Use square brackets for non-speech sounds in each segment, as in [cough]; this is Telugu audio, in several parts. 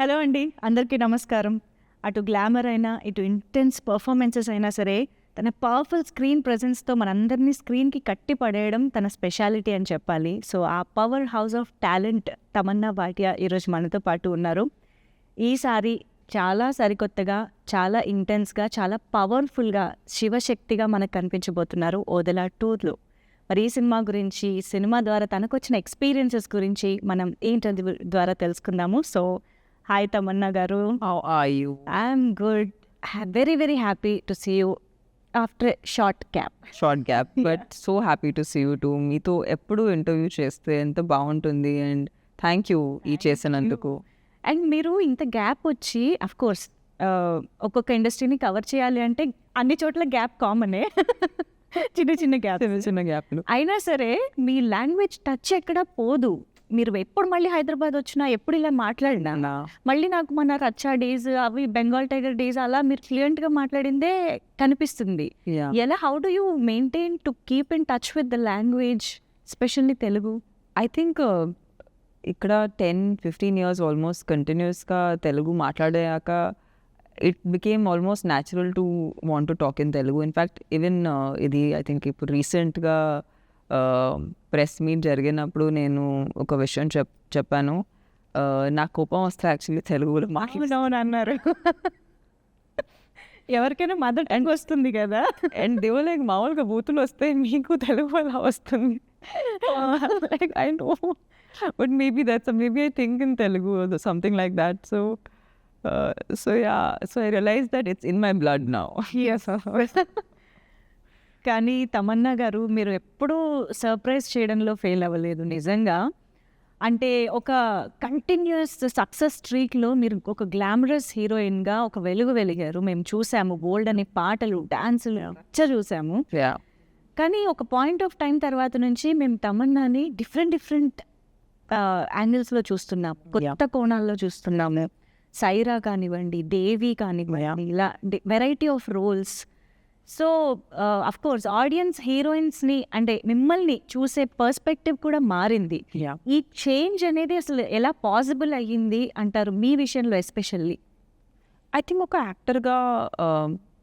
హలో అండి అందరికీ నమస్కారం. అటు గ్లామర్ అయినా ఇటు ఇంటెన్స్ పర్ఫార్మెన్సెస్ అయినా సరే తన పవర్ఫుల్ స్క్రీన్ ప్రజెన్స్తో మనందరినీ స్క్రీన్కి కట్టి పడేయడం తన స్పెషాలిటీ అని చెప్పాలి. సో ఆ power house of talent Tamannaah Bhatia ఈరోజు మనతో పాటు ఉన్నారు. ఈసారి చాలా సరికొత్తగా చాలా ఇంటెన్స్గా చాలా పవర్ఫుల్గా శివశక్తిగా మనకు కనిపించబోతున్నారు ఓదెలా టూర్లో. మరి ఈ సినిమా గురించి సినిమా ద్వారా తనకు వచ్చిన ఎక్స్పీరియన్సెస్ గురించి మనం ఈ ద్వారా తెలుసుకుందాము. So hi Tamannaah garu How are you? I'm good very very happy to see you after short gap Short gap, [laughs] but so happy to see you too. మీతో ఎప్పుడు ఇంటర్వ్యూ చేస్తే ఎంత బాగుంటుంది అండ్ థ్యాంక్ యూ ఈ చేసినందుకు. అండ్ మీరు ఇంత గ్యాప్ వచ్చి అఫ్ కోర్స్ ఒక్కొక్క ఇండస్ట్రీని కవర్ చేయాలి అంటే అన్ని చోట్ల గ్యాప్ కామనే [laughs] చిన్న చిన్న గ్యాప్ చిన్న చిన్న గ్యాప్లు అయినా సరే మీ లాంగ్వేజ్ టచ్ ఎక్కడ పోదు. మీరు ఎప్పుడు మళ్ళీ హైదరాబాద్ వచ్చినా ఎప్పుడు ఇలా మాట్లాడినా మళ్ళీ నాకు మన రచ్చా డేస్ అవి బెంగాల్ టైగర్ డేస్ అలా మీరు ఫ్లూయెంట్గా మాట్లాడిందే కనిపిస్తుంది. ఎలా how do you maintain to keep in touch with the language specially Telugu? I think ఇక్కడ టెన్ ఫిఫ్టీన్ ఇయర్స్ ఆల్మోస్ట్ కంటిన్యూస్గా తెలుగు మాట్లాడాక it became almost natural to want to talk in Telugu. In fact even ఇది ఐ థింక్ ఇప్పుడు రీసెంట్గా ప్రెస్ మీట్ జరిగినప్పుడు నేను ఒక విషయం చెప్ చెప్పాను. నాకు కోపం వస్తే యాక్చువల్లీ తెలుగులో మాట్లాడు అవును అన్నారు ఎవరికైనా మదర్ టంగ్ వస్తుంది కదా. అండ్ దేవ లైక్ మామూలుగా బూతులు వస్తే మీకు తెలుగు అలా వస్తుంది. Like I know but maybe that's maybe I think in Telugu something like that so so yeah so I realize that it's in my blood now కానీ తమన్నా గారు మీరు ఎప్పుడూ సర్ప్రైజ్ చేయడంలో ఫెయిల్ అవ్వలేదు నిజంగా. అంటే ఒక కంటిన్యూస్ సక్సెస్ స్ట్రీక్లో మీరు ఒక గ్లామరస్ హీరోయిన్గా ఒక వెలుగు వెలిగారు. మేము చూసాము బోల్డ్ అనే పాటలు డాన్సులు నచ్చ చూసాము. కానీ ఒక పాయింట్ ఆఫ్ టైం తర్వాత నుంచి మేము తమన్నాని డిఫరెంట్ డిఫరెంట్ యాంగిల్స్లో చూస్తున్నాము కొత్త కోణాల్లో చూస్తున్నాము. సైరా కానివ్వండి దేవి కానివ్వండి ఇలా variety of roles so of course audience హీరోయిన్స్ని అంటే మిమ్మల్ని చూసే పర్స్పెక్టివ్ కూడా మారింది. యా ఈ చేంజ్ అనేది అసలు ఎలా పాసిబుల్ అయ్యింది అంటారు మీ విషయంలో ఎస్పెషల్లీ ఐ థింక్ ఒక యాక్టర్గా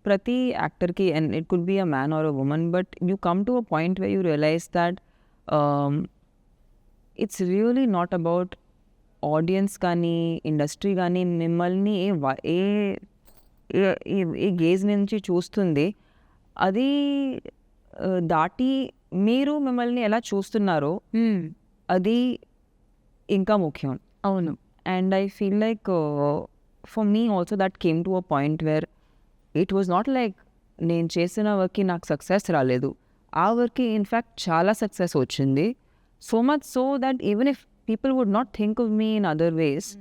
ప్రతి యాక్టర్కి and it could be a man or a woman but you come to a point way you realize that it's really not about audience కానీ ఇండస్ట్రీ కానీ మిమ్మల్ని ఏ- ఏ గేజ్ నుంచి చూస్తుంది. అది దాటి మీరు మిమ్మల్ని ఎలా చూస్తున్నారో అది ఇంకా ముఖ్యం. అవును. i feel like uh, for me also that came to a point where it was not like నేను చేసిన వర్క్కి నాకు సక్సెస్ రాలేదు. ఆ వర్క్కి ఇన్ఫ్యాక్ట్ చాలా సక్సెస్ వచ్చింది. So much so that even if people would not think of me in other ways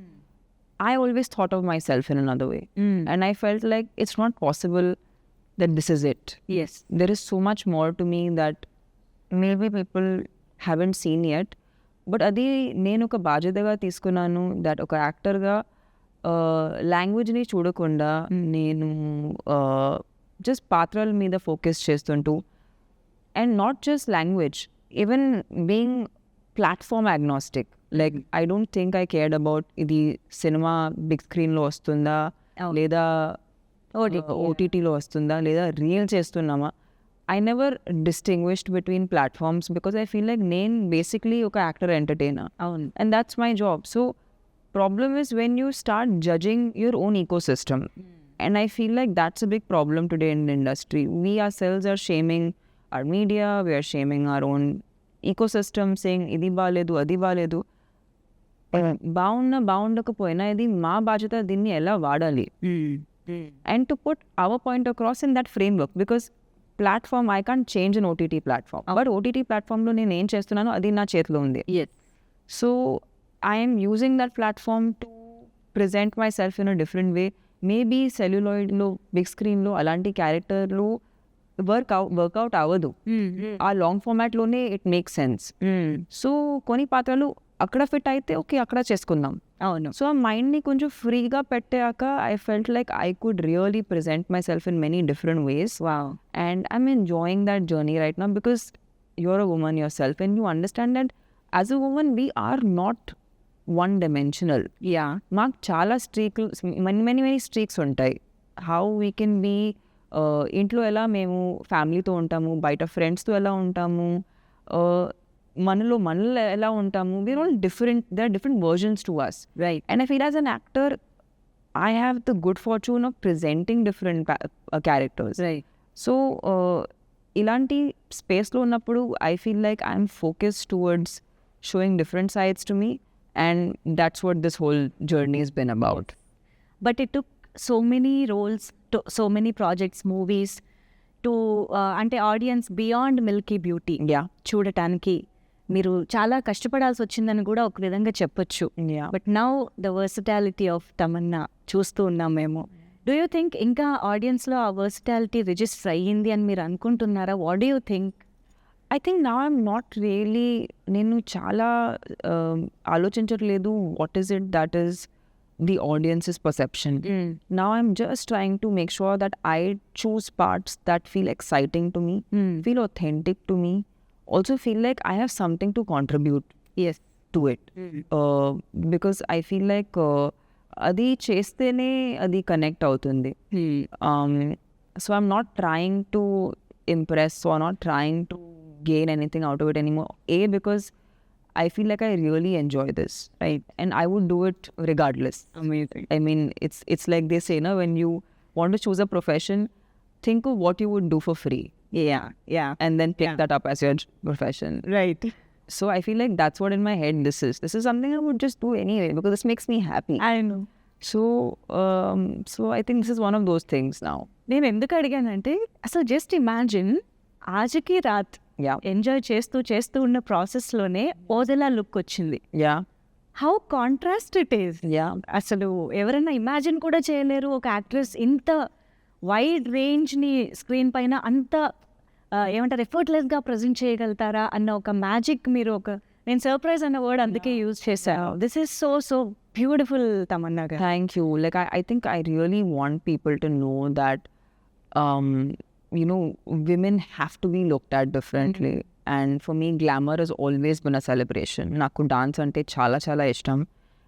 I always thought of myself in another way. And I felt like it's not possible that this is it yes there is so much more to me that maybe people haven't seen yet. But అది నేను ఒక బాధ్యతగా తీసుకున్నాను దట్ ఒక యాక్టర్గా లాంగ్వేజ్ని చూడకుండా నేను జస్ట్ పాత్రల మీద focus చేస్తుంటూ and not just language even being platform agnostic like I don't think I cared about ఇది సినిమా బిగ్ స్క్రీన్లో వస్తుందా. లేదా ఓటీటీలో వస్తుందా లేదా రీల్స్ చేస్తున్నామా? I never distinguished between platforms because I feel like నేను బేసిక్లీ ఒక యాక్టర్ ఎంటర్టైనర్ అవును. And that's my job so problem is when you start judging your own ecosystem and I feel like that's a big problem today in industry we are self are shaming our media we are shaming our own ecosystem same ఇది బాగాలేదు అది బాగాలేదు hmm. బాగున్నా బాగుండకపోయినా ఇది మా బాధ్యత దీన్ని ఎలా వాడాలి? Hmm. And to put our point across in that framework because platform I can't change an OTT platform. But OTT platform లో నేను ఏం చేస్తున్నానో అది నా చేతిలో ఉంది. So I'm using that platform to present myself in a different way maybe సెల్యులాయిడ్లో big స్క్రీన్లో అలాంటి క్యారెక్టర్లు వర్క్ వర్కౌట్ అవ్వదు ఆ లాంగ్ ఫార్మాట్లోనే ఇట్ మేక్ సెన్స్ సో కొన్ని పాత్రలు అక్కడ ఫిట్ అయితే ఓకే అక్కడ చేసుకుందాం. అవును. సో ఆ మైండ్ని కొంచెం ఫ్రీగా పెట్టాక I felt like I could really present myself in many different ways. Wow. and i'm enjoying that journey right now because you're a woman yourself and you understand that as a woman we are not one dimensional. Yeah. మాకు చాలా స్ట్రీక్లు మెనీ మెనీ మెనీ స్ట్రీక్స్ ఉంటాయి. హౌ వీ కెన్ బీ ఇంట్లో ఎలా మేము ఫ్యామిలీతో ఉంటాము బయట ఫ్రెండ్స్తో ఎలా ఉంటాము మనలో మనలో ఎలా ఉంటాము? We're all different they are different versions to us right and I feel as an actor I have the good fortune of presenting different characters right so ఇలాంటి స్పేస్లో ఉన్నప్పుడు I feel like I'm focus towards showing different sides to me and that's what this whole journey is been about but it took so many roles so many projects movies to అంటే audience beyond milky beauty yeah చూడటానికి మీరు చాలా కష్టపడాల్సి వచ్చిందని కూడా ఒక విధంగా చెప్పొచ్చు. Yeah but now the versatility of Tamannaah చూస్తూ ఉన్నాం మేము. డూ యూ థింక్ ఇంకా ఆడియన్స్లో ఆ వర్సిటాలిటీ రిజిస్టర్ అయ్యింది అని మీరు అనుకుంటున్నారా? What do you think I think నా ఐమ్ నాట్ రియలీ నేను చాలా um, ఆలోచించట్లేదు what is it that is the audiences perception now i'm just trying to make sure that i choose parts that feel exciting to me feel authentic to me also feel like i have something to contribute yes to it uh, because i feel like uh, అది చేస్తేనే అది కనెక్ట్ అవుతుంది um, so i'm not trying to impress or not trying to gain anything out of it anymore a because i feel like i really enjoy this right and i would do it regardless amazing I mean, it's it's like they say, no, when you want to choose a profession, think of what you would do for free Yeah yeah and then pick Yeah. that up as your profession. Right So I feel like that's what in my head this is. This is something I would just do anyway because this makes me happy. I know So um, so I think this is one of those things now. నేను ఎందుకు అడిగానంటే అసలు జస్ట్ ఇమాజిన్ ఆజకి రాత్ Yeah. ఎంజాయ్ చేస్తూ చేస్తూ ఉన్న ప్రాసెస్లోనే ఓదెలా లుక్ వచ్చింది Yeah. How contrast it is Yeah. అసలు ఎవరైనా ఇమాజిన్ కూడా చేయలేరు ఒక యాక్ట్రెస్ ఇంత వైడ్ రేంజ్ని స్క్రీన్ పైన అంత ఏమంటారు ఎఫర్ట్లెస్గా ప్రజెంట్ చేయగలుగుతారా అన్న ఒక మ్యాజిక్ మీరు ఒక నేను సర్ప్రైజ్ అన్న వర్డ్ అందుకే యూజ్ చేశాను this is so so beautiful Tamannaah thank you like I think I really want people to know that you know women have to be look that differently and for me glamour is always been a celebration నాకు డాన్స్ అంటే చాలా చాలా ఇష్టం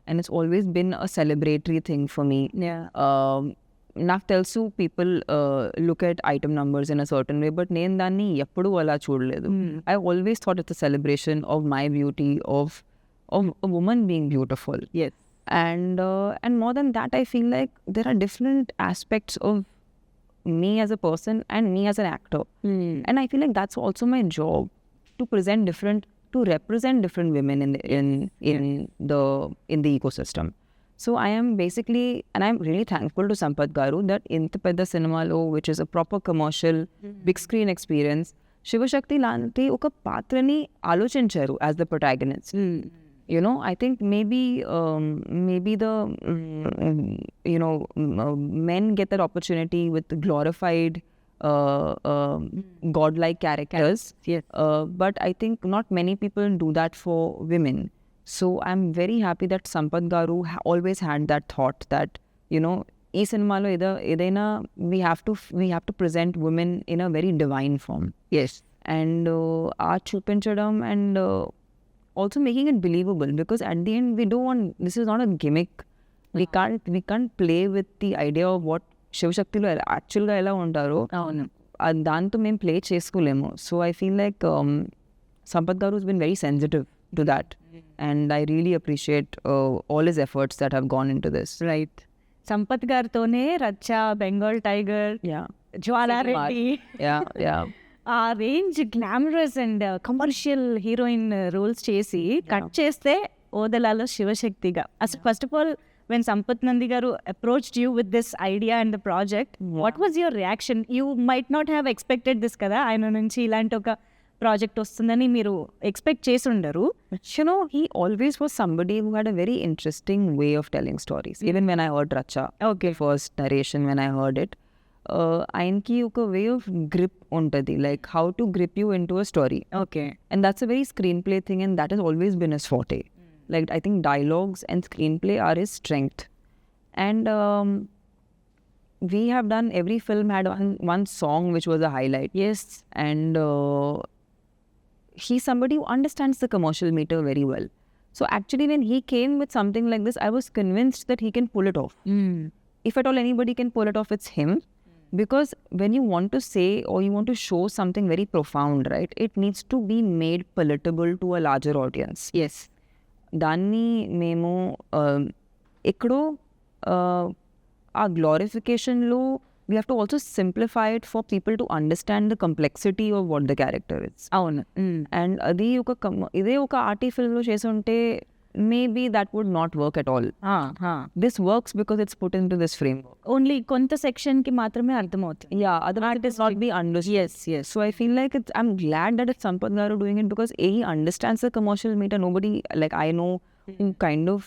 and it's always been a celebratory thing for me నాకు తెలుసు people look at item numbers in a certain way but నేను దాన్ని ఎప్పుడూ అలా చూడలేదు I always thought it's a celebration of my beauty of of women being beautiful yes and uh, and more than that i feel like there are different aspects of me as a person and me as an actor and i feel like that's also my job to present different to represent different women in the, in in the in the ecosystem so i am basically and i'm really thankful to sampath garu that in the cinema which is a proper commercial big screen experience Shivashakti లాంటి ఒక పాత్రని ఆలోచించారు as the protagonist you know i think maybe um, maybe the mm, you know mm, uh, men get that opportunity with the glorified uh, um godlike characters Yes. uh, but i think not many people do that for women so i'm very happy that sampath garu ha- always had that thought that you know ఈ సినిమాలో ఏదో ఏదైనా we have to we have to present women in a very divine form yes and ఆ చూపించడం and also making it believable because at the end we don't want this is not a gimmick we can't we can't play with the idea of what శివశక్తిలో యాక్చువల్గా ఎలా ఉంటారో అవును ఆ దాంతో మేము ప్లే చేసుకోలేము so I feel like Sampath garu has been very sensitive to that And I really appreciate uh, all his efforts that have gone into this. Right Sampath గారితోనే Racha Bengal tiger Jwala Reddy yeah yeah. [laughs] ఆ range glamorous and commercial heroine roles చేసి కట్ చేస్తే ఓదలాలో శివశక్తిగా. అసలు first of all when Sampath Nandi garu approached you with this idea and the project what was your reaction you might not have expected this కదా? ఆయన నుంచి ఇలాంటి ఒక ప్రాజెక్ట్ వస్తుందని మీరు ఎక్స్పెక్ట్ చేసి ఉండరు you know, he always was somebody who had a very interesting way of telling stories. Even when I heard Racha, Okay. first narration when I heard it, uh, ఆయనకి ఒక వే ఆఫ్ గ్రిప్ ఉంటుంది like how to grip you into a story okay and that's a very screenplay thing and that has always been his forte like i think dialogues and screenplay are his strength and um, we have done every film had one, one song which was a highlight yes and uh, he's somebody who understands the commercial meter very well. So actually, when he came with something like this, I was convinced that he can pull it off. Mm. If at all anybody can pull it off, it's him. Because when you want to say or you want to show something very profound, right, it needs to be made palatable to a larger audience. Yes. Danny Memo, um, ekro Ikdo, uh, our glorification low We have to also simplify it for people to understand the complexity of what the character it's అవును అండ్ అది ఒక కమ్- ఇదే ఒక ఆర్టీ ఫిల్మ్లో చేసి ఉంటే maybe that would not work at all this works because it's put into this framework only కొంత సెక్షన్ కి మాత్రమే అర్థమవుతుంది Yeah, otherwise it is not be understood. Yes, yes. So I feel like it's. I'm glad that it's Sampath Garu doing it because a he understands the commercial meter. Nobody like I know who kind of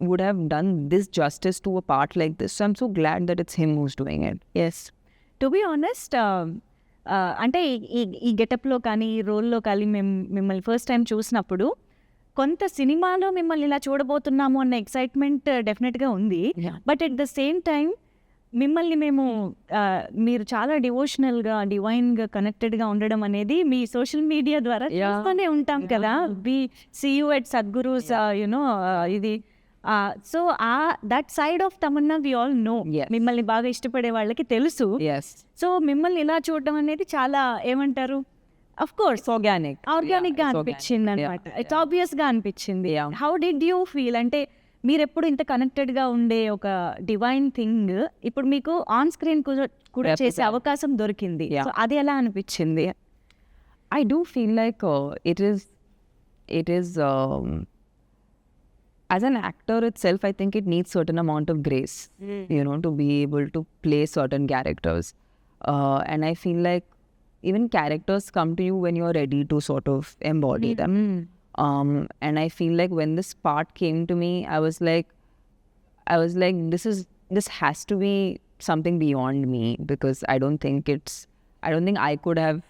would have done this justice to a part like this. So I'm so glad that it's him who's doing it. Yes to be honest అంటే ఈ- ఈ గెటప్లో కానీ ఈ రోల్లో కానీ మేము మిమ్మల్ని ఫస్ట్ టైం చూసినప్పుడు కొంత సినిమాలో మిమ్మల్ని ఇలా చూడబోతున్నాము అన్న ఎక్సైట్మెంట్ డెఫినెట్గా ఉంది. But at the same time మిమ్మల్ని మేము మీరు చాలా డివోషనల్గా డివైన్గా కనెక్టెడ్గా ఉండడం అనేది మీ సోషల్ మీడియా ద్వారా. చూస్తూనే ఉంటాం కదా we see you at Sadhguru's you know ఇది so uh that side of Tamannaah we all know. మిమ్మల్ని బాగా ఇష్టపడే వాళ్ళకి తెలుసు Yes. సో మిమ్మల్ని ఇలా చూడడం అనేది చాలా ఏమంటారు అఫ్ కోర్స్ organic. ఆర్గానిక్గా అనిపించింది. అనమాట ఇట్స్ ఆబ్వియస్గా అనిపించింది. హౌ డిడ్ యూ ఫీల్ అంటే మీరు ఎప్పుడు ఇంత కనెక్టెడ్గా ఉండే ఒక డివైన్ థింగ్ ఇప్పుడు మీకు ఆన్ స్క్రీన్ కూడా చేసే. అవకాశం దొరికింది అది ఎలా అనిపించింది feel like uh, it is, it is, um, as an actor itself, I think it needs certain amount of grace, you know, to be able to play certain characters. Uh, and I feel like even characters come to you when you're ready to sort of embody them. Um, and I feel like when this part came to me, I was like, I was like, this is this has to be something beyond me because I don't think it's I don't think I could have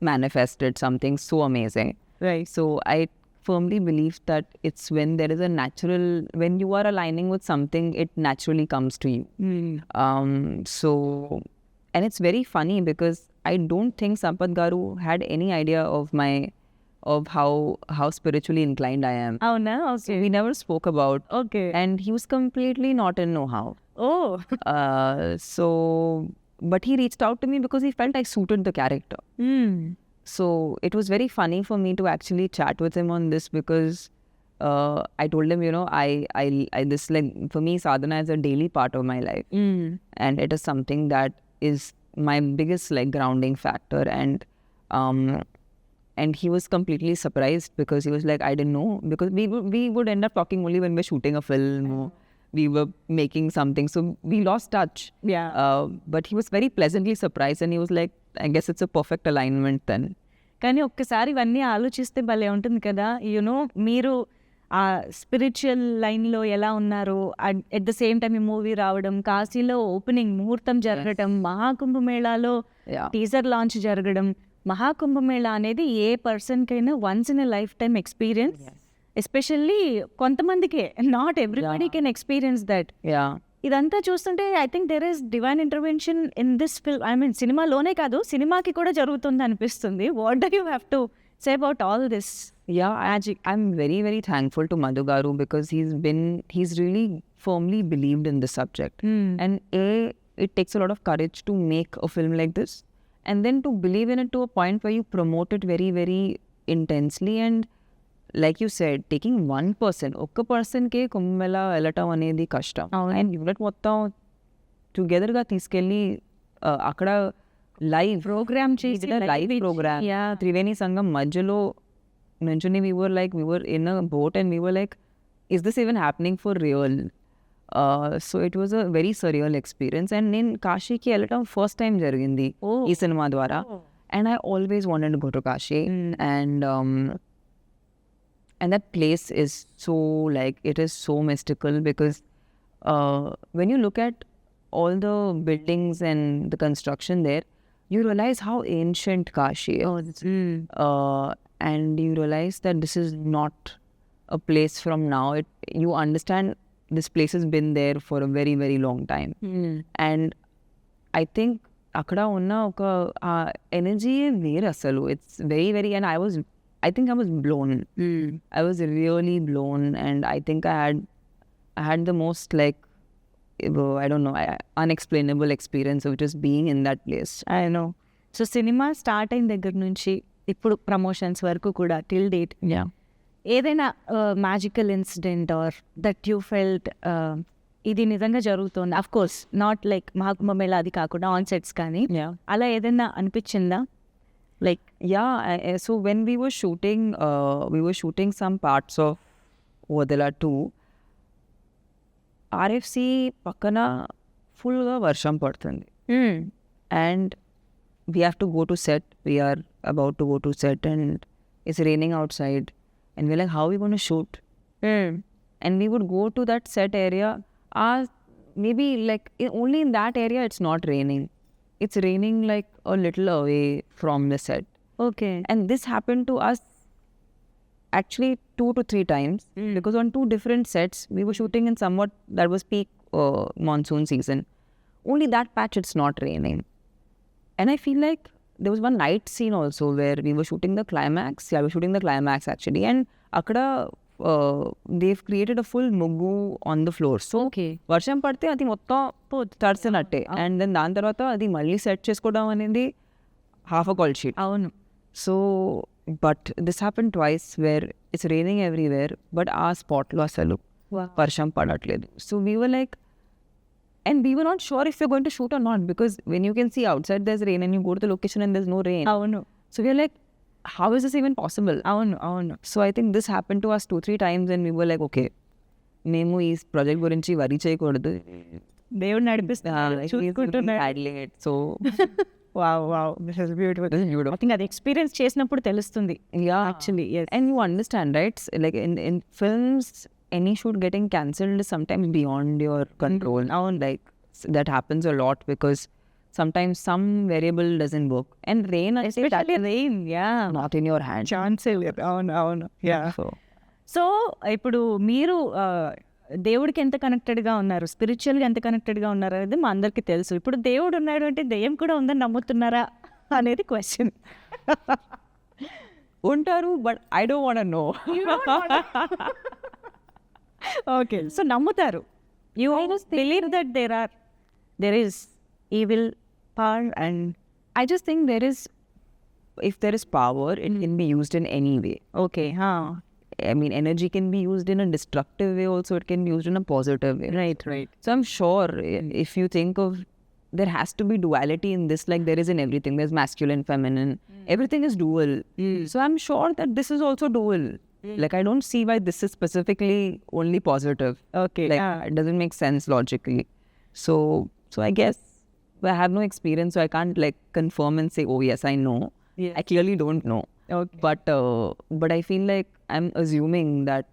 manifested something so amazing. right So I firmly believe that it's when there is a natural, when you are aligning with something, it naturally comes to you. Mm. Um, so, and it's very funny because I don't think Sampath Garu had any idea of my of how how spiritually inclined I am. Oh no, okay. We never spoke about. Okay. And he was completely not in know how. Oh. [laughs] uh, so, but he reached out to me because he felt I suited the character. Mm. So it was very funny for me to actually chat with him on this because uh, I told him, you know, I, I, I, this like for me, sadhana is a daily part of my life, and it is something that is my biggest like grounding factor. And um, and he was completely surprised because he was like, I didn't know. Because we would- we would end up talking only when we're shooting a film or we were making something, so we lost touch. Yeah Uh, but he was very pleasantly surprised and he was like, I guess it's a perfect alignment then. కానీ ఒక్కసారి ఇవన్నీ ఆలోచిస్తే భలే ఉంటుంది కదా యూనో మీరు ఆ స్పిరిచువల్ లైన్లో ఎలా ఉన్నారు ఎట్ ద సేమ్ టైం ఈ మూవీ రావడం కాశీలో ఓపెనింగ్ ముహూర్తం జరగడం మహాకుంభమేళాలో. టీజర్ లాంచ్ జరగడం మహాకుంభమేళా అనేది ఏ పర్సన్కైనా once in a lifetime experience especially కొంతమందికే not everybody can experience that. ఇదంతా చూస్తుంటే I think there is divine intervention in this film I mean సినిమాలోనే కాదు సినిమాకి కూడా జరుగుతుంది అనిపిస్తుంది what do you have to say about all this Yeah, I, I'm very, very thankful to Madhu Garu because he's been, he's really firmly believed in the subject. And A, it takes a lot of courage to make a film like this. And then to believe in it to a point where you promote it very, very intensely. Like you said, taking one person, ఒక్క పర్సన్కే కుంభమేళ వెళ్ళటం అనేది కష్టం. అండ్ యూనిట్ మొత్తం టుగెదర్గా తీసుకెళ్ళి అక్కడ లైవ్ ప్రోగ్రామ్ చేసి live programme yeah Triveni Sangam మధ్యలో నుంచుని we were like we were in a boat and we were like is this even happening for real so it was a very surreal experience and నేను కాశీకి వెళ్ళటం ఫస్ట్ టైం జరిగింది. ఈ సినిమా ద్వారా. And I always wanted go to Kashi and and that place is so like it is so mystical because uh, when you look at all the buildings and the construction there you realize how ancient kashi is uh, and you realize that this is not a place from now it you understand this place has been there for a very very long time and I think అక్కడ ఉన్న ఒక ఆ ఎనర్జీ వేరు అసలు it's very very and I was I think I was blown. I was really blown, and I think I had, I had the most like, uh, I don't know, I- unexplainable experience of just being in that place. I know so cinema start అయిన దగ్గర నుంచి ఇప్పుడు ప్రమోషన్స్ వరకు కూడా టిల్ డేట్ Yeah. ఏదైనా magical incident or that you felt ఇది నిజంగా జరుగుతుంది of course not like Maha Kumbh Mela అది కాకుండా ఆన్ సెట్స్ కానీ Yeah. అలా ఏదైనా అనిపించిందా Like Yeah. I, I- so when we were shooting, uh, we were shooting some parts of Vodala 2. RFC పక్కన ఫుల్గా వర్షం పడుతుంది and we have to go to set we're about to go to set and it's raining outside and we like how we gonna shoot and we would go to that set area uh, maybe like i- only in that area it's not raining it's raining like a little away from the set. Okay. and this happened to us actually two to three times because on two different sets we were shooting in somewhat that was peak uh, monsoon season. Only that patch it's not raining. And i feel like there was one night scene also where we were shooting the climax. Yeah we were shooting the climax actually. And akada they've created a full mugu on the floor. So okay వర్షం పడితే అది మొత్తం తడిసినట్టే. అండ్ దెన్ దాని తర్వాత అది మళ్ళీ సెట్ చేసుకోవడం అనేది హాఫ్ అ కాల్ షీట్ అవును. So but this happen twice where it's raining everywhere but ఆ స్పాట్లో అసలు వర్షం పడట్లేదు. So we were like and we were not sure if you going to shoot or not because when you can see outside there's rain and you go to the location and there's no rain అవును so we're like how is this even possible అవును అవును so I think this happen to us two three times and we were like okay మేము ఈ ప్రాజెక్ట్ గురించి వరీ చేయకూడదు దేవుడు నడిపిస్తున్నారు చూసుకుంటున్నాడు so wow wow this is beautiful I think అది ఎక్స్పీరియన్స్ చేసినప్పుడు తెలుస్తుంది Yeah. Actually, yes. And you understand, right? S- Like in, in films, any shoot getting cancelled is sometimes beyond your control. Now, like s- that happens a lot because sometimes some variable doesn't work. And rain, I say that especially is rain yeah not in your hand. ఛాన్సే లేదు అవును అవును యా So, సో ఇప్పుడు మీరు ఆ, దేవుడికి ఎంత కనెక్టెడ్గా ఉన్నారు స్పిరిచువల్గా ఎంత కనెక్టెడ్గా ఉన్నారు అనేది మా అందరికీ తెలుసు ఇప్పుడు దేవుడు ఉన్నాడు అంటే దెయ్యం కూడా ఉందని నమ్ముతున్నారా అనేది క్వశ్చన్ ఉంటారు but I don't want to know. Okay so నమ్ముతారు you believe that there are there is evil power. And I just think there is, if there is power, it hmm. can be used in any way. Okay, hmm. huh? I mean, energy can be used in a destructive way. Also, it can be used in a positive way. Right, right. So I'm sure eh, if you think of there has to be duality in this like there is in everything there's masculine feminine mm. everything is dual mm. so i'm sure that this is also dual mm. like i don't see why this is specifically only positive okay like yeah. it doesn't make sense logically so so i guess I have no experience, so I can't like confirm and say, oh yes, I know. Yeah. I clearly don't know. Okay But uh, but I feel like I'm assuming that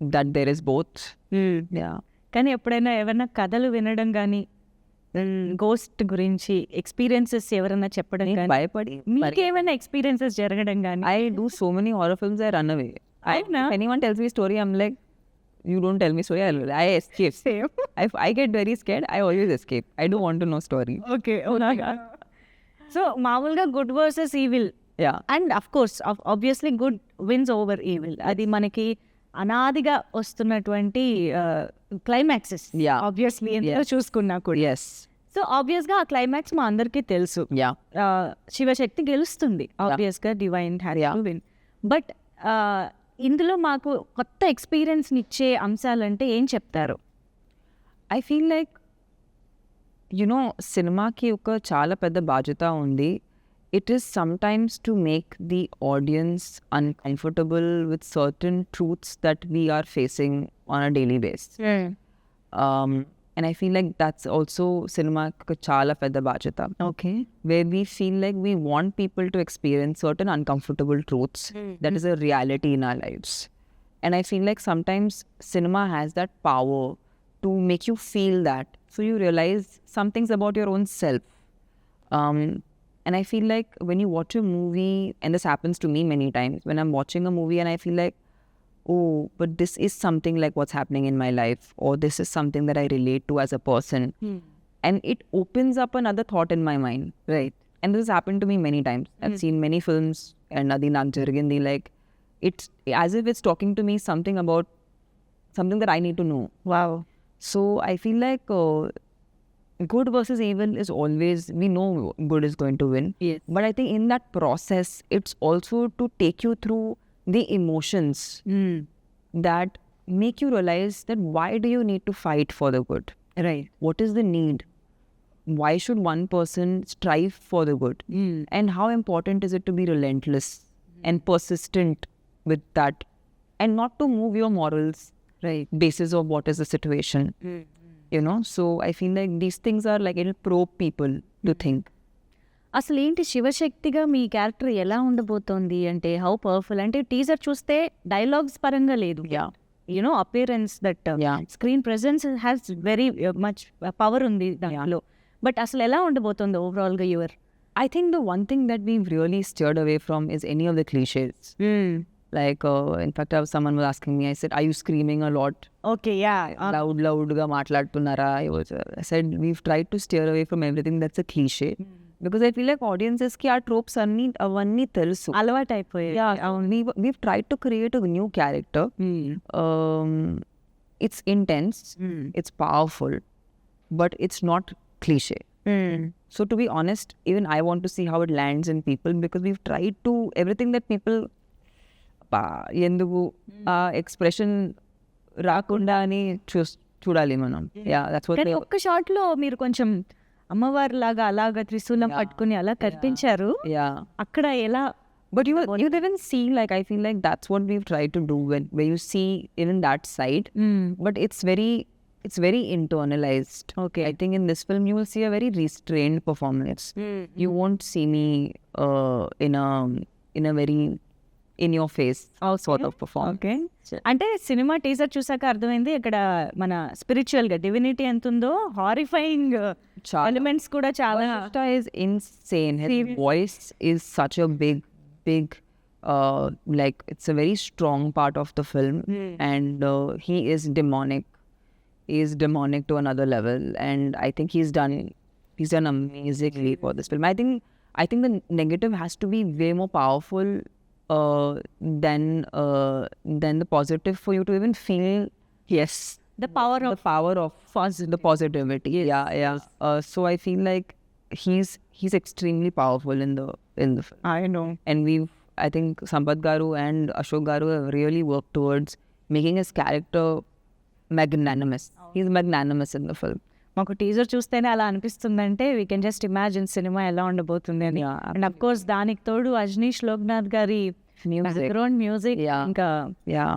that there is both. Yeah. కానీ ఎప్పుడైనా ఏమైనా కథలు వినడం కానీ గోస్ట్ గురించి ఎక్స్పీరియన్సెస్ ఎవరైనా చెప్పడం నేను కానీ భయపడి మీకేమైనా ఎక్స్పీరియన్సెస్ జరగడం కానీ I do so many horror films, I run away. I, Avuna? if anyone tells me a story, I'm like, you don't tell me story, I'll, I escape. Same If I get very scared, I always escape. I don't want to know story. Okay so మామూలుగా good versus evil Yeah. And of course obviously good wins over evil అది మనకి అనాదిగా వస్తున్నటువంటి క్లైమాక్సెస్ Yeah. ఆబ్వియస్లీ ఎంతో. చూసుకున్నా కూడా Yes. సో ఆబ్వియస్గా ఆ క్లైమాక్స్ మా అందరికీ తెలుసు శివశక్తి గెలుస్తుంది ఆబ్వియస్గా divine has Yeah. To win but ఇందులో మాకు కొత్త ఎక్స్పీరియన్స్ని ఇచ్చే అంశాలంటే ఏం చెప్తారు? feel like, you know, సినిమాకి ఒక చాలా పెద్ద బాధ్యత ఉంది. It is sometimes to make the audience uncomfortable with certain truths that we are facing on a daily basis and I feel like that's also cinema chala pedda bajata Okay. where we feel like we want people to experience certain uncomfortable truths that is a reality in our lives. And I feel like sometimes cinema has that power to make you feel that. So you realize some things about your own self. Um, and I feel like when you watch a movie and this happens to me many times when I'm watching a movie and I feel like oh, but this is something like what's happening in my life, or this is something that I relate to as a person. And it opens up another thought in my mind, right? and this has happened to me many times. I've seen many films and Adi Nag Jargindi, like it's as if it's talking to me something about something that I need to know. Wow. So I feel like uh, good versus evil is always we know good is going to win. Yes. But I think in that process, it's also to take you through the emotions mm. that make you realize that why do you need to fight for the good? Right. What is the need? Why should one person strive for the good? Mm. And how important is it to be relentless mm. and persistent with that and not to move your morals right basis of what is the situation. Hmm. You know, so I feel like these things are like it'll probe people to hmm. think. అసలు ఏంటి శివశక్తిగా మీ క్యారెక్టర్ ఎలా ఉండబోతోంది అంటే హౌ పవర్ఫుల్ అంటే టీజర్ చూస్తే డైలాగ్స్ పరంగా లేదు. You know appearance that. Screen presence has very much power uh, ఉంది దాంట్లో బట్ అసలు ఎలా ఉండబోతోంది ఓవరాల్గా your thing that we've really steered away from is any of the cliches. Like, uh, in fact, I was, someone was asking me, I said, Are you screaming a lot? Okay yeah loud ga మాట్లాడుతున్నారా I was, uh, I said, We've tried to steer away from Because I feel like audiences కి ఆ tropes అన్ని అవన్నీ తెలుసు అలవాటు అయిపోయాయి Yeah, we, we've tried to create a new character. Um, it's intense, it's powerful, but it's not cliche. So to be honest, even I want to see how it lands in people because we've tried to everything that people "పా, ఎందుకు ఆ ఎక్స్ప్రెషన్ రాకుండా అని చూ చూడాలి మనం వాట్ ఒక్క షాట్లో మీరు కొంచెం అమ్మవారి లాగా అలాగ త్రిశూలం పట్టుకుని అలా కనిపించారు. అక్కడ ఎలా but you see like I feel like that's what we try to do when way you see in that side but it's very it's very internalised okay I think in this film you will see a very restrained performance you won't see me in in a very in your face అంటే సినిమా టీజర్ చూసాక అర్థమైంది ఇక్కడ మన స్పిరిచువల్గా డివినిటీ ఎంత ఉందో హారిఫైయింగ్ ఎలిమెంట్స్ కూడా చాలా Vashishta is insane. His voice is such a big, big, uh, like it's a very strong part of the film, and uh, he is demonic. He is demonic to another level, and I think he's done. He's done amazingly for this film. I think. I think the negative has to be way more powerful uh, than uh, than the positive for you to even feel. Yes, the power the power of the positivity. Yeah, yeah. Uh, so I feel like he's he's extremely powerful in the in the film, I know and we've I think Sampath Garu and Ashok Garu have really worked towards making his character magnanimous. He's magnanimous in the film. మాకు టీజర్ చూస్తేనే అలా అనిపిస్తుందంటే వీ కెన్ జస్ట్ ఇమాజిన్ సినిమా ఎలా ఉండబోతుంది అని అండ్ అఫ్ కోర్స్ దానికి తోడు అజనీష్ లోక్నాథ్ గారి. Background music Yeah. ఇంకా Yeah.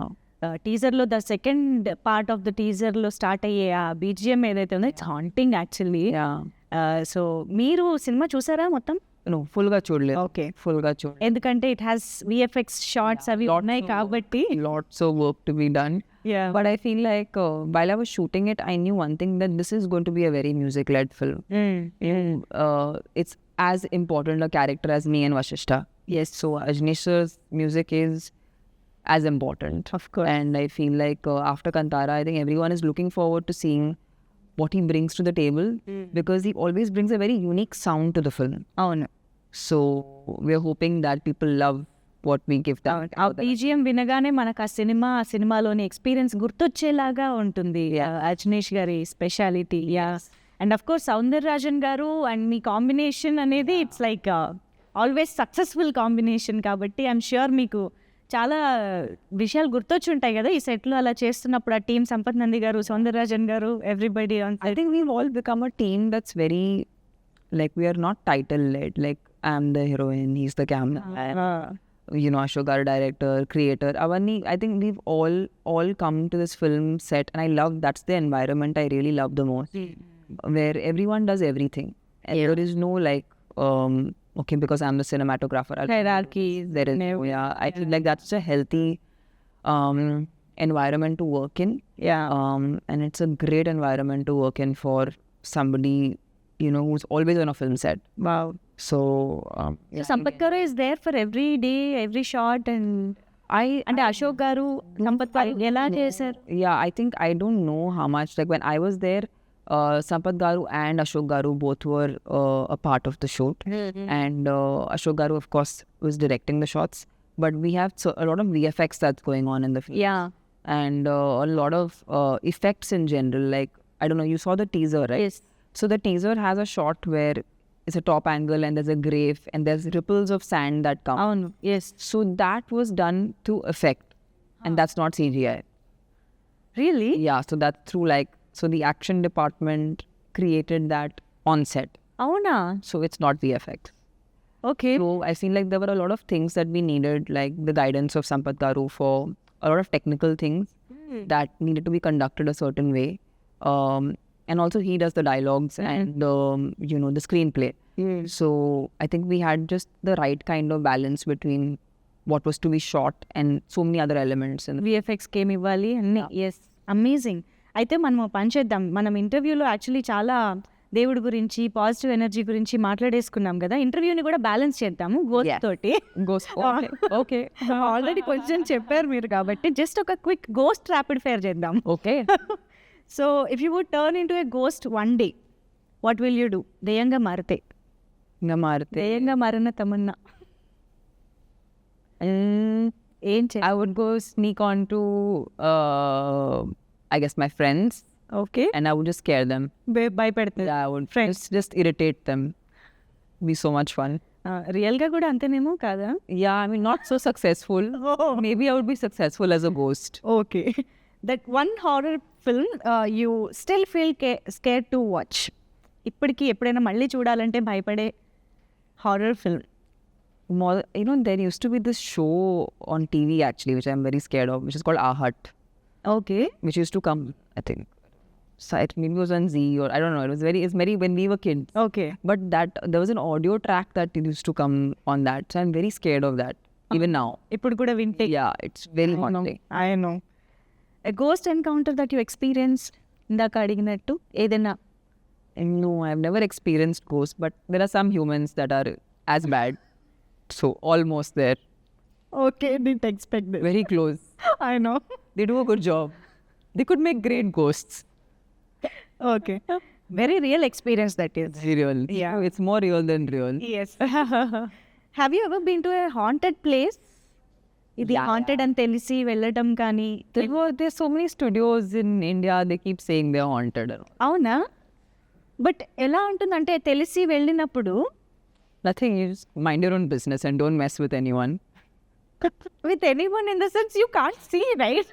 టీజర్లో the second part of the టీజర్లో స్టార్ట్ అయ్యే ఆ బీజిఎం ఏదైతే ఉందో ఇట్స్ హాంటింగ్ యాక్చువల్లీ. సో మీరు సినిమా చూసారా మొత్తం ga chodle. Okay. Full ga chodle. ఎందుకంటే ఇట్ హ్యాస్ విఎఫ్ఎక్స్ షార్ట్స్ అవి ఉన్నాయి కాబట్టి be done. But I feel like uh, while I was shooting it, I knew one thing that this is going to be a very music led film. Mm. uh, it's as important a character as me and Vashishta. Yes, so Ajnesh's music is as important. Of course. And I feel like uh, after Kantara, I think everyone is looking forward to seeing what he brings to the table because he always brings a very unique sound to the film. అవును So we're hoping that people love what we give them. ఆ బీజిఎం వినగానే మనకు ఆ సినిమా ఆ సినిమాలోని ఎక్స్పీరియన్స్ గుర్తొచ్చేలాగా ఉంటుంది Ajaneesh garu speciality yeah and of course Soundar Rajan garu and me combination అనేది it's like always successful combination కాబట్టి ఐఎమ్ ష్యూర్ మీకు చాలా విషయాలు గుర్తొచ్చుంటాయి కదా ఈ సెట్లు అలా చేస్తున్నప్పుడు ఆ team Sampath Nandi garu Soundararajan garu everybody I think we all become a team that's very like we are not title led like I'm the heroine he's the camera you know Ashok garu director creator అవన్నీ I think we've all all come to this film set and I love that's the environment I really love the most where every one does everything there is no like is no like, um, okay, because I'm the cinematographer, I'll Hierarchy, There is no, never- yeah. I feel like that's a healthy, um, environment to work in, yeah um, and it's a great environment to work in for somebody, you know, who's always on a film set. Wow So, um, yeah. Sampath garu is there for every day every shot and I అంటే అశోక్ గారు సంపత్ గారు ఎలా చేశారు yeah i think i don't know how much like when i was there uh, Sampath Garu and Ashok Garu both were uh, a part of the shoot, mm-hmm. Hmm. and uh, Ashok Garu, of course, was directing the shots. But we have so, a lot of VFX that's going on in the film. Yeah, and uh, a lot of uh, effects in general. Like I don't know, you saw the teaser, right? Yes. So the teaser has a shot where it's a top angle and there's a grave and there's ripples of sand that come. Oh no! Yes. So that was done to effect, huh. and that's not CGI. Really? Yeah. So that's through like so the action department created that on set. Oh, na. So it's not VFX. Okay. So I seen like there were a lot of things that we needed, like the guidance of Sampath Garu for a lot of technical things mm. that needed to be conducted a certain way. Um, and also he does the dialogs mm. and the um, you know the screenplay. Mm. So I think we had just the right kind of balance between what was to be shot and so many other elements. And VFX came Ivali and yeah. yes, amazing. అయితే మనం ఓ పని చేద్దాం మనం ఇంటర్వ్యూలో యాక్చువల్లీ చాలా దేవుడి గురించి పాజిటివ్ ఎనర్జీ గురించి మాట్లాడేసుకున్నాం కదా ఇంటర్వ్యూని కూడా బ్యాలెన్స్ చేద్దాము Yes. తోటి. Okay. okay. ఆల్రెడీ కొంచెం చెప్పారు మీరు కాబట్టి జస్ట్ ఒక క్విక్ గోస్ట్ ర్యాపిడ్ ఫైర్ చేద్దాం Okay. [laughs] So if you would turn in to a ghost one day what will you do దెయ్యంగా మారితే Namarate. దెయ్యంగా మారిన తమన్నా Mm, ఏం would go sneak on to, uh, I guess, my friends okay and I would just scare them. భయపెడుతుంది Yeah, I would Friends. just, just irritate them. Be so much fun. రియల్గా కూడా అంతేనేమో కాదా Yeah, I mean, not so successful. [laughs] Maybe I would be successful as a ghost. Okay that one horror film you still feel K scare to watch ఇప్పటికీ ఎప్పుడైనా మళ్ళీ చూడాలంటే భయపడే horror film More, you know, there used to be this show on TV actually, which I'm very scared of, which is called Our Hut, Okay which used to come, I think. So it maybe was on Z or I don't know. It was very, it's very when we were kids. Okay But that there was an audio track that used to come on that. So I'm very scared of that. Even now. ఇప్పుడు కూడా వింటే Yeah, it's very haunting. I know a ghost encounter that you experience ఇందాక అడిగినట్టు ఏదైనా No, I've never experienced ghosts, but there are some humans that are as bad. So almost there. Okay did expect Very close. [laughs] I know They do a good job. They could make great ghosts. Okay very real experience that is It's real. Yeah. It's more real than real. Yes have you ever been to a haunted place ఇది Yeah, హాంటెడ్ అని తెలిసి వెళ్ళటం కానీ many studios in India. They keep saying they're haunted. and all. అవునా బట్ ఎలా ఉంటుందంటే తెలిసి వెళ్ళినప్పుడు Nothing. You just mind your own business and don't mess with anyone. With any one in the sense you can't see right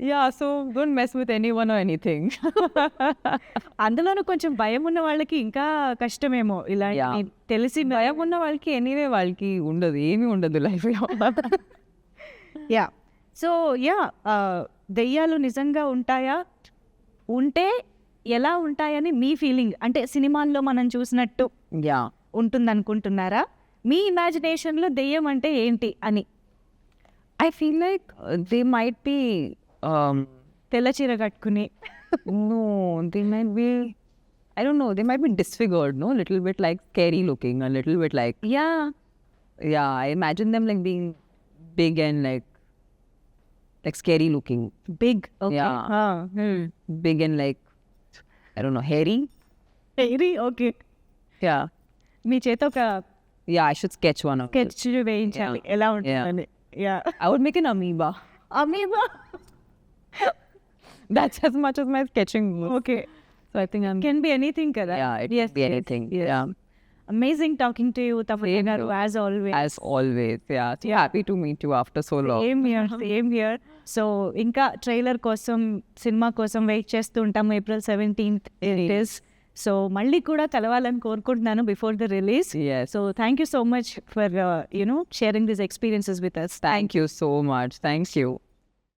Yeah. So don't mess with anyone or anything. [laughs] అందులోనూ కొంచెం భయం ఉన్న వాళ్ళకి ఇంకా కష్టమేమో ఇలా. తెలిసి భయం ఉన్న వాళ్ళకి ఎనీవే వాళ్ళకి ఉండదు ఏమీ ఉండదు లైఫ్లో యా సో యా దెయ్యాలు నిజంగా ఉంటాయా ఉంటే ఎలా ఉంటాయని మీ ఫీలింగ్ అంటే సినిమాల్లో మనం చూసినట్టు యా ఉంటుంది అనుకుంటున్నారా మీ ఇమాజినేషన్లో దెయ్యం అంటే ఏంటి అని I feel like they might be తెల్ల చీర కట్టుకుని no they might be I don't know they might be disfigured no little bit like scary looking a little bit like yeah yeah I imagine them like being big and like like scary looking big Yeah. big and like I don't know hairy very okay yeah మీ చేత ఒక yeah I should sketch one of sketch వేయించాలి Yeah. ఎలా ఉంటుందని Yeah I would make an amoeba amoeba [laughs] that's as much as my sketching goes. Okay so I think I'm can be anything కదా yeah it could be anything yeah amazing talking to you తపయ్య Same గారు here. As always as always yeah so happy to meet you after so long same here same here so ఇంకా ట్రైలర్ కోసం సినిమా కోసం వెయిట్ చేస్తూ ఉంటాము April seventeenth it is so మళ్ళీ కూడా కలవాలని కోరుకుంటున్నాను before the release so thank you so much for you know sharing this experiences with us Thank you so much. Thank you.